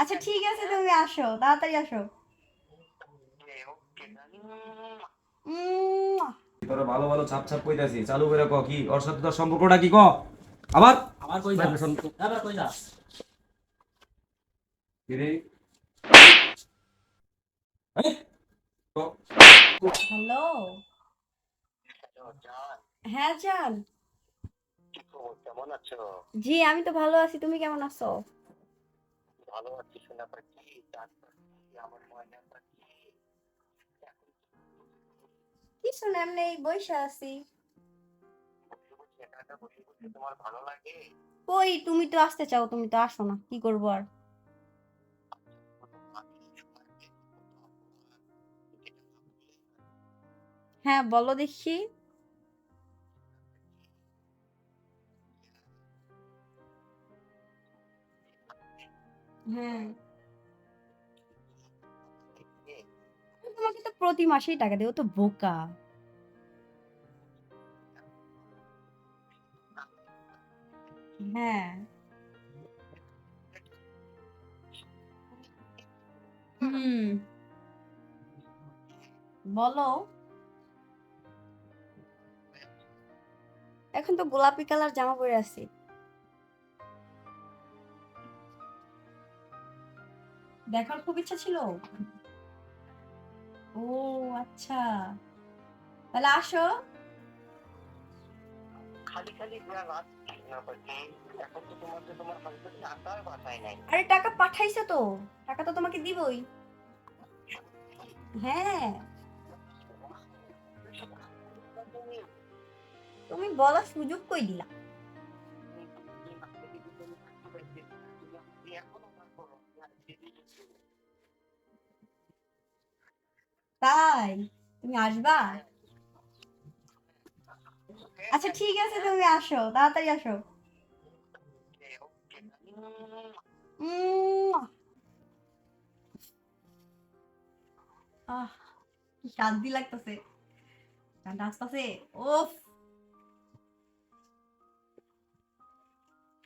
আচ্ছা ঠিক আছে তুমি আসো তাড়াতাড়ি আসো। তোরা ভালো ভালো ছাপ ছাপ কইতাছি চালু করে ক কি? ওর সাথে তোর সম্পর্কটা কি ক? আবার? আমার কই যা আবার কই যা কি রে? এই, ক। হ্যালো? হ্যাঁ জান কেমন আছো? জি আমি তো ভালো আছি তুমি কেমন আছো? ভালো আছি শোনা পাচ্ছি আমার ময়না পাচ্ছি কিছু না এমনি বসে আছি। তোমার ভালো লাগে? কই তুমি তো আসতে চাও তুমি তো আসো না কি করব আর? হ্যাঁ বলো দেখি। হ্যাঁ। তোমাকে তো প্রতি মাসেই টাকা দেবো তো বোকা। হ্যাঁ। হুম। বলো। এখন তো গোলাপি কালার জামা পরে আছি। দেখার খুব ইচ্ছা ছিল? ও আচ্ছা। তাহলে আসো। খালি খালি এখন তো তোমার নাই। আরে টাকা পাঠাইছে তো। টাকা তো তোমাকে দিবই। হ্যাঁ। তুমি বলার সুযোগ কই দিলা? তাই? তুমি আসবা? আচ্ছা ঠিক আছে, তুমি আসো, তাড়াতাড়ি আসো। আহ শান্তি লাগতেছে। গানটা আসতেছে ওফ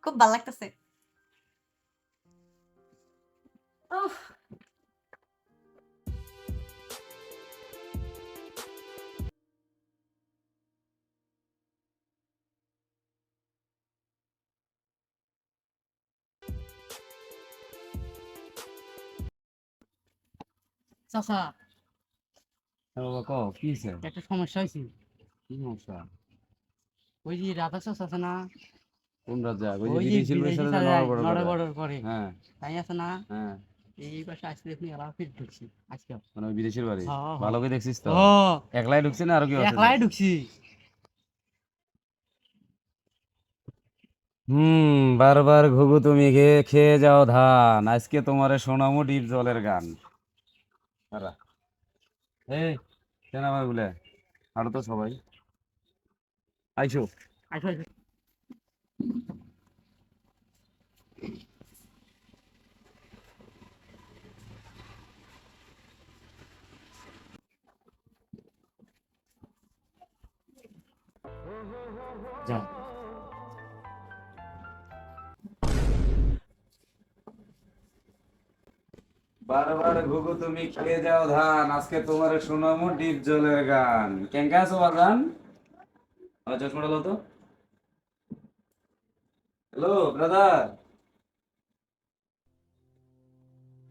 খুব ভালো লাগতেছে। উফ। চাচা। বাবা ক কি হইছে? একটা সমস্যা হয়েছে কি সমস্যা? ওই যে রাধা চাচা আছে না? কোন রাজা? ওই ওই যে যে বিদেশি লোকের সাথে চাচা নড়া বড় নড়ে করে। হ্যাঁ। তাই আছে না? হ্যাঁ। এই পাশে আসতে আপনি এলা ফিট ঢুকছি। আজকে। মানে বিদেশের বাড়ি। ভালো করে দেখছিস তো? একলাই ঢুকছে না আর কি? একলাই ঢুকছি। হুম বারবার ঘুঘু তুমি খেয়ে খেয়ে যাও ধান। আজকে তোমারে শোনামো ডিপ জলের গান। কেন আমার বলে? আরও তো সবাই। আইসো। আইসো আসো বারবার ঘুঘু, তুমি খেয়ে যাও ধান। আজকে তোমারে শোনামো ডিপ জলের গান। কেঙ্কা আছো বাগান আমার চশমাটা লো তো। হ্যালো ব্রাদার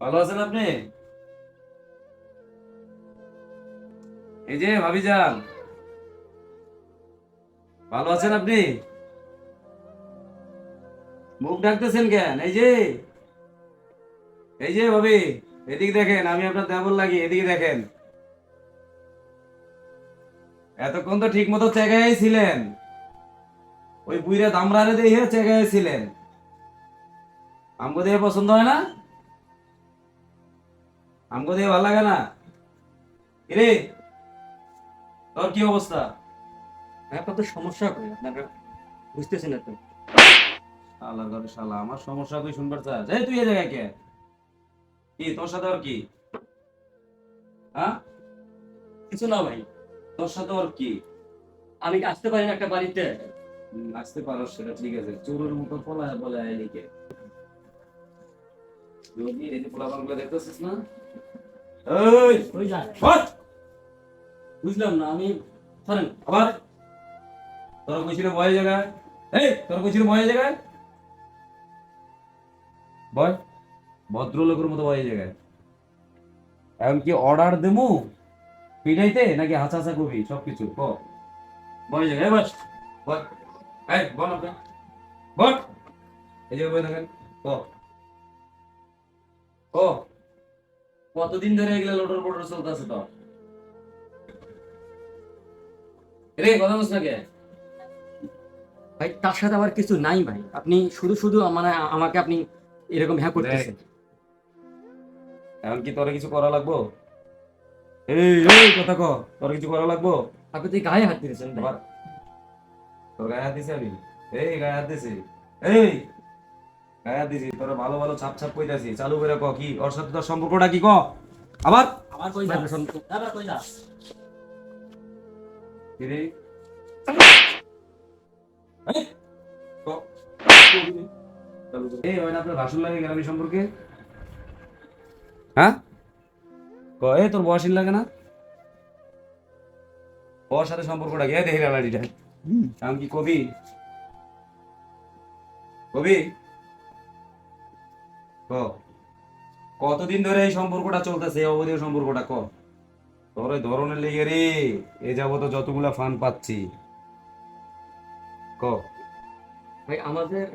ভালো আছেন আপনি? এই যে, ভাবি যান। ভালো আছেন আপনি? মুখ ডাকতেছেন কেন? এই যে এই যে, ভাবি। এদিকে দেখেন আমি আপনার দেবর লাগি এদিকে দেখেন। এতক্ষণ তো ঠিক মতো চেগাই ছিলেন। ওই বুইরা দামরারে দিয়ে চেগাই ছিলেন। আমগো দিয়ে পছন্দ হয় না? আমগো দিয়ে ভালো লাগে না? রে তোর কি অবস্থা? আপনার তো সমস্যা করে আপনারা? বুঝতেছেন না তো। ঘরে শালা আমার সমস্যা তুই শুনবার চাস? এই তুই এ জায়গায় কে? কি তোর সাথে ওর কি? হ্যাঁ? কিছু না ভাই তোর সাথে ওর কি? আমি কি আসতে পারি না একটা বাড়িতে? আসতে পারো সেটা ঠিক আছে চোরের মতো পলায় বলে এদিকে। এই যে পোলাপানগুলো দেখতেছিস না? এই কই যান বুঝলাম না আমি ধরেন আবার? তোরা কইছিল বয় জায়গায় এই তোরা কইছিল বয় জায়গায় বয় ভদ্রলোকের মতো বয় জায়গায়। এখন কি অর্ডার দেবো? পিঠাইতে নাকি হাসা হাসা করবি? সবকিছু ক? বয় জায়গায় বাস বল এই বল আপনি বল এই যে বই দেখেন ক? ক? কতদিন ধরে এগুলো লোটর পোটর চলতেছে তো? রে কথা বলছ না কে? ভাই তার সাথে আমার কিছু নাই ভাই। আপনি শুধু শুধু মানে আমাকে আপনি এরকম হ্যাঁ করতেছেন। এখন কি তোর কিছু করা লাগবো? এই এই কথা ক তোর কিছু করা লাগবো? আপনি তো গায়ে হাত দিয়েছেন তোর গায়ে হাত দিছি আমি? এই গায়ে হাত দিছি। এই গায়ে হাত দিছি তোর ভালো ভালো ছাপ ছাপ কইতাছি। চালু করে ক কি? ওর সাথে তোর সম্পর্কটা কি ক? আবার? আমার কই যান আবার কই রে? এই, না আপনার ভাষণ লাগে গ্রামী সম্পর্কে? হ্যাঁ? ক এ তোর বয়সীন লাগে না? ওর সাথে সম্পর্কটা দেখি গাড়িটা আমি কি কবি? কবি? ক। কতদিন ধরে এই সম্পর্কটা চলতেছে? এই অবৈধ সম্পর্কটা ক? তোর ওই ধরনের লেগে রে। এ যাবত যতগুলা ফান পাচ্ছি। ক। ভাই আমাদের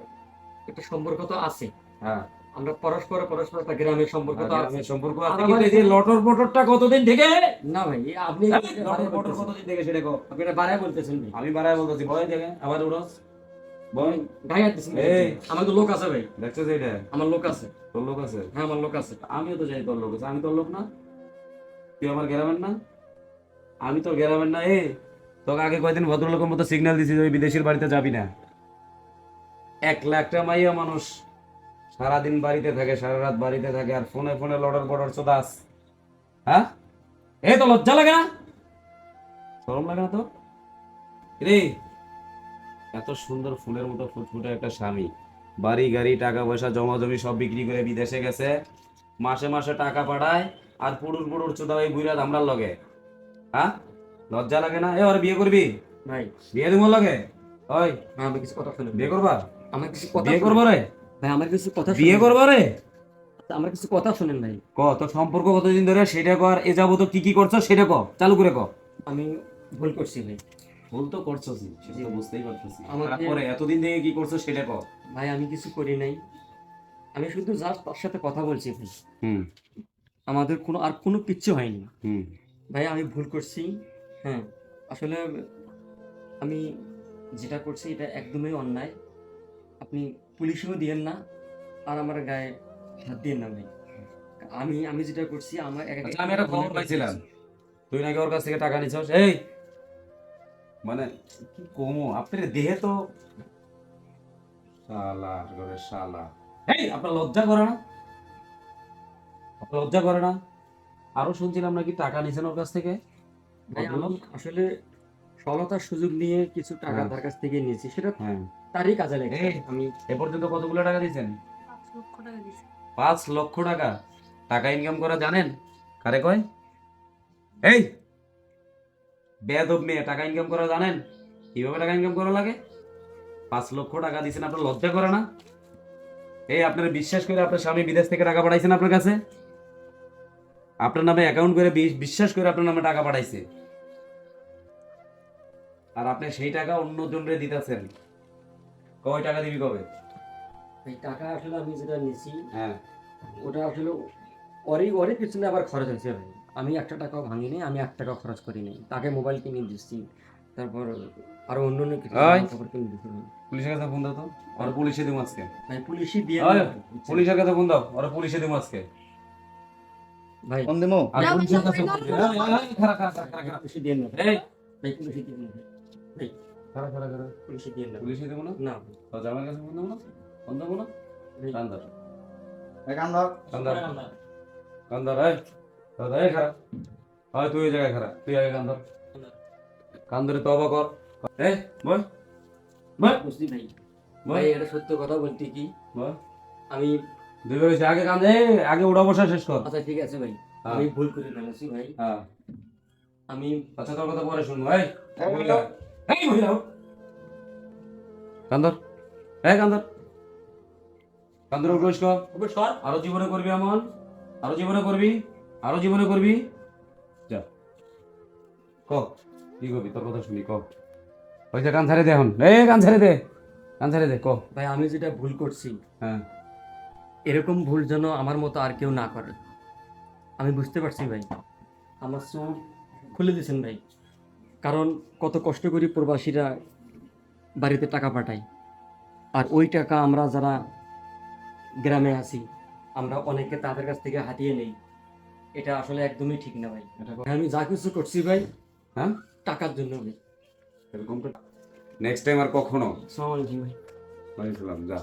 একটা সম্পর্ক তো আছে। হ্যাঁ। আমরা পরস্পর পরস্পর একটা গ্রামের সম্পর্ক তো আছে। গ্রামের সম্পর্ক আছে কিন্তু এই যে লটর পটরটা কতদিন থেকে? না ভাই আপনি লটর পটর কতদিন থেকে সেটা কো আপনি এটা বাড়ায় বলতেছেন ভাই। আমি বাড়ায় বলতেছি বয় দেখে আবার উড়স। গায়ে হাত এই। আমার তো লোক আছে ভাই। এটা? আমার লোক আছে। তোর লোক আছে? হ্যাঁ আমার লোক আছে। আমিও তো যাই তোর লোক আছে। আমি তোর লোক না? তুই আমার গ্রামের না? আমি তোর গ্রামের না? এ তোকে আগে কয়দিন ভদ্রলোকের মতো সিগন্যাল দিছি ওই বিদেশের বাড়িতে যাবি না। এক লাখটা মাইয়া মানুষ। সারাদিন বাড়িতে থাকে সারা রাত বাড়িতে থাকে আর ফোনে ফোনে লড়ার বড়ার চোদাস হ্যাঁ? এ তো লজ্জা লাগে না? শরম লাগে না তো রে এত সুন্দর ফুলের মতো ফুটফুটে একটা স্বামী। বাড়ি গাড়ি টাকা পয়সা জমা জমি সব বিক্রি করে বিদেশে গেছে। মাসে মাসে টাকা পাঠায় আর পুরুষ পুরুষ চোদা ওই বুড়া দামড়ার লগে। হ্যাঁ? লজ্জা লাগে না? এ ওর বিয়ে করবি? ভাই। বিয়ে দিব লগে? ওই আমার কিছু কথা শুনুন বিয়ে করবা? আমার কিছু কথা বিয়ে। করব রে? ভাই আমার কিছু কথা বিয়ে। করবা রে? আমার কিছু কথা শুনেন ভাই। ক তোর সম্পর্ক কতদিন ধরে সেটা কর এ যাব তো কি কি করছ সেটা ক চালু করে ক। আমি ভুল করছি ভাই। ভুল তো করছ সেটা তো বুঝতেই পারতেছি। তারপরে এতদিন থেকে কি করছ সেটা ক। ভাই আমি কিছু করি নাই। আমি শুধু জাস্ট তার সাথে কথা বলছি ভাই। হুম। আমাদের কোনো আর কোনো কিচ্ছু হয়নি। হুম। ভাই আমি ভুল করছি। হ্যাঁ আসলে আমি যেটা করছি এটা একদমই অন্যায়। আপনি পুলিশেও দিয়েন না আর আমার গায়ে হাত দিয়েন না ভাই। আমি আমি যেটা করছি আমার আচ্ছা, আমি একটা খবর পাইছিলাম। তুই নাকি ওর কাছ থেকে টাকা নিছস? এই! মানে কি কমো? আপনার দেহে তো শালা করে শালা। এই আপনার লজ্জা করে না? আপনার লজ্জা করে না? আরও শুনছিলাম নাকি টাকা নিছেন ওর কাছ থেকে? আসলে সরলতার সুযোগ নিয়ে কিছু টাকা হ্যাঁ। তার কাছ থেকে নিয়েছি। সেটা হ্যাঁ। তারই কাজে লাগে এই। আমি এ পর্যন্ত কতগুলো টাকা দিয়েছেন? পাঁচ লক্ষ টাকা টাকা? টাকা ইনকাম করা জানেন? কারে কয়? এই! বেদব মেয়ে টাকা ইনকাম করা জানেন? কীভাবে টাকা ইনকাম করা লাগে? পাঁচ লক্ষ টাকা দিয়েছেন আপনার লজ্জা করে না? এই আপনার বিশ্বাস করে আপনার স্বামী বিদেশ থেকে টাকা পাঠাইছেন আপনার কাছে? আপনার নামে অ্যাকাউন্ট করে বিশ্বাস করে আপনার নামে টাকা পাঠাইছে। আর আপনি সেই টাকা অন্য জনরে দিতেছেন। কয় টাকা দিবি কবে এই টাকা আসলে আমি যেটা নিয়েছি হ্যাঁ ওটা আসলে ওরই ওরই পিছনে আবার খরচ হয়েছে ভাই আমি একটা টাকাও ভাঙিনি আমি এক টাকাও খরচ করিনি তাকে মোবাইল কিনে দিচ্ছি তারপর আরও অন্য অন্য কিছু। খবর কিনে দিচ্ছি পুলিশের কাছে ফোন দাও তো আর পুলিশে দিব আজকে ভাই পুলিশই দিয়ে পুলিশের কাছে ফোন দাও আর পুলিশে দিব আজকে ভাই ফোন দিমু আর পুলিশের কাছে না, ফোন না, দিমু। না, এই, এই, এই, খারা, খারা, খারা, খারা, খারা। পুলিশই দিয়ে না এই, ভাই পুলিশই দিয়ে না খারা, খারা, খারা। পুলিশই দিয়ে না পুলিশে দিব না? না। তো কাছে ফোন দেবো না? ফোন দেবো না? ভাই, কান্দার। এই কান ধর। কান্দার। কান্দার এই। দাদা এই খারা হয় তুই ওই জায়গায় খারা তুই আগে কান্দার। কান্দরে। তবা কর। এই বল। বল। বুঝলি ভাই। ভাই এটা সত্য কথা বলতে কি? বল। আমি হয়েছে আগে কান এই, আগে উড়া বসা শেষ কর। আচ্ছা ঠিক আছে ভাই। হ্যাঁ। আমি ভুল করে ফেলেছি ভাই। হ্যাঁ। আমি আচ্ছা তোর কথা পরে শুনব মহিলা এই মহিলা উঠ। কান্দর। এই কান্দর। কান্দর কর আরও জীবনে করবি এমন আরও জীবনে করবি। আরও জীবনে করবি। যা। ক। কি করবি? তোর কথা শুনি ক। পয়সা কান ছাড়ে দে এখন। এই কান ছাড়ে দে। কান ছাড়ে দে ক। ভাই আমি যেটা ভুল করছি হ্যাঁ। এরকম ভুল যেন আমার মতো আর কেউ না করে। আমি বুঝতে পারছি ভাই। আমার চোখ খুলে দিয়েছেন ভাই। কারণ কত কষ্ট করি প্রবাসীরা বাড়িতে টাকা পাঠায়। আর ওই টাকা আমরা যারা গ্রামে আছি আমরা অনেকে তাদের কাছ থেকে হাতিয়ে নেই। এটা আসলে একদমই ঠিক না ভাই। এটা আমি যা কিছু করছি ভাই হ্যাঁ টাকার জন্য ভাই। এরকম নেক্সট টাইম আর কখনো? সালামালাইকুম ভাই। ওয়ালাইকুম যা।